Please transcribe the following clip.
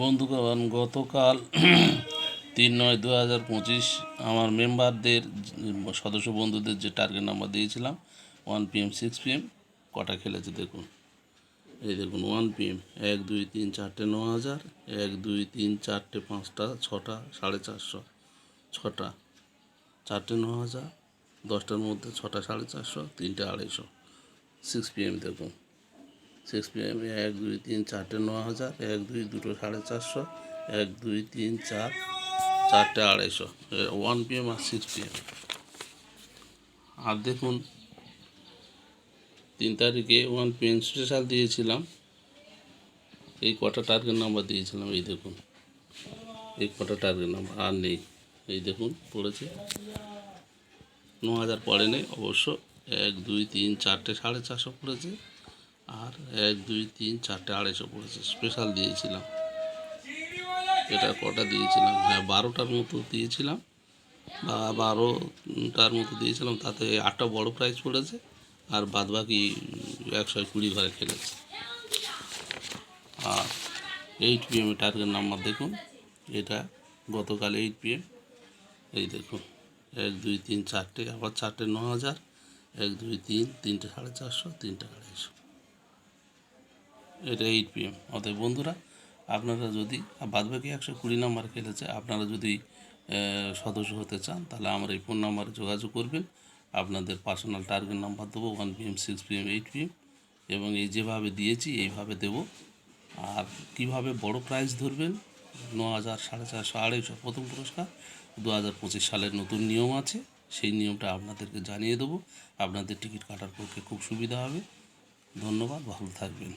বন্ধুগণ গতকাল তিন নয় দু হাজার পঁচিশ আমার মেম্বারদের সদস্য বন্ধুদের যে টার্গেট নাম্বার দিয়েছিলাম ওয়ান পিএম সিক্স পিএম কটা খেলেছে দেখুন। এই দেখুন ওয়ান পিএম এক, দুই, তিন, চারটে, ন হাজার, এক, দুই, তিন, চারটে, পাঁচটা, ছটা, সাড়ে চারশো, ছটা, চারটে, ন হাজার, দশটার মধ্যে ছটা, সাড়ে চারশো, তিনটে, আড়াইশো সিক্স পিএম দেখুন। সিক্স পিএম এক, দুই, তিন, চারটে ন হাজার, এক, দুই, দুটো সাড়ে চারশো, এক, দুই, তিন, চার, চারটে আড়াইশো ওয়ান পিএম আর সিক্স পিএম আর দেখুন, তিন তারিখে ওয়ান পিএম স্পেশাল দিয়েছিলাম। এই কটা টার্গেট নাম্বার দিয়েছিলাম, এই দেখুন। এই কটা টার্গেট নাম্বার আর নেই। এই দেখুন, পড়েছে। ন হাজার পড়ে নেই অবশ্য এক, দুই, তিন, চারটে সাড়ে চারশো পড়েছে। আর এক, দুই, তিন, চারটে, আড়াইশো পড়েছে। স্পেশাল দিয়েছিলাম। এটা কটা দিয়েছিলাম? হ্যাঁ বারোটার মতো দিয়েছিলাম। বা বারোটার মতো দিয়েছিলাম, তাতে আটটা বড় প্রাইজ পড়েছে। আর বাদ বাকি একশো কুড়ি ঘরে খেলেছে। আর এইট পিএম টার্গেট নাম্বার দেখুন। এটা গতকাল এইট পিএম এই দেখুন, এক, দুই, তিন, চারটে, আবার চারটে ন হাজার। এক, দুই, তিন, তিনটে সাড়ে চারশো, তিনটে আড়াইশো। এটা এইট পিএম অতএব বন্ধুরা, আপনারা যদি বাদ বাকি একশো কুড়ি নাম্বার খেলেছে, আপনারা যদি সদস্য হতে চান, তাহলে আমার এই ফোন নাম্বারে যোগাযোগ করবেন। আপনাদের পার্সোনাল টার্গেট নাম্বার দেবো one PM six PM eight PM এবং এই যেভাবে দিয়েছি, এইভাবে দেবো। আর কীভাবে বড় প্রাইজ ধরবেন? ন হাজার সাড়ে চারশো, আড়াইশো, প্রথম পুরস্কার। দু হাজার পঁচিশ সালের নতুন নিয়ম আছে, সেই নিয়মটা আপনাদেরকে জানিয়ে দেবো। আপনাদের টিকিট কাটার পক্ষে খুব সুবিধা হবে। ধন্যবাদ, ভালো থাকবেন।